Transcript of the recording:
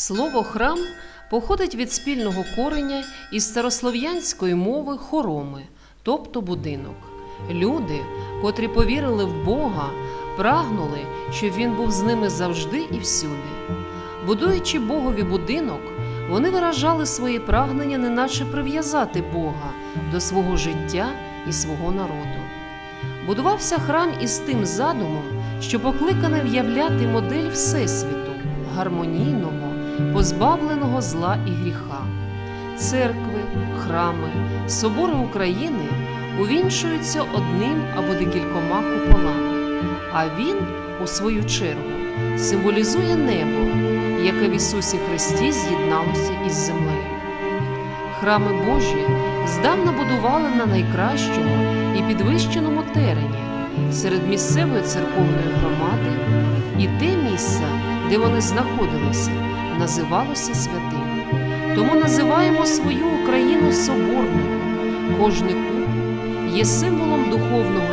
Слово храм походить від спільного кореня із старослов'янської мови хороми, тобто будинок. Люди, котрі повірили в Бога, прагнули, щоб він був з ними завжди і всюди. Будуючи Богові будинок, вони виражали своє прагнення, неначе прив'язати Бога до свого життя і свого народу. Будувався храм із тим задумом, що покликане в'являти модель Всесвіту, гармонійного, позбавленого зла і гріха. Церкви, храми, собори України увінчуються одним або декількома куполами, а він, у свою чергу, символізує небо, яке в Ісусі Христі з'єдналося із землею. Храми Божі здавна будували на найкращому і підвищеному терені серед місцевої церковної громади, і те місце, де вони знаходилися, називалося святим. Тому називаємо свою Україну соборною. Кожний куб є символом духовного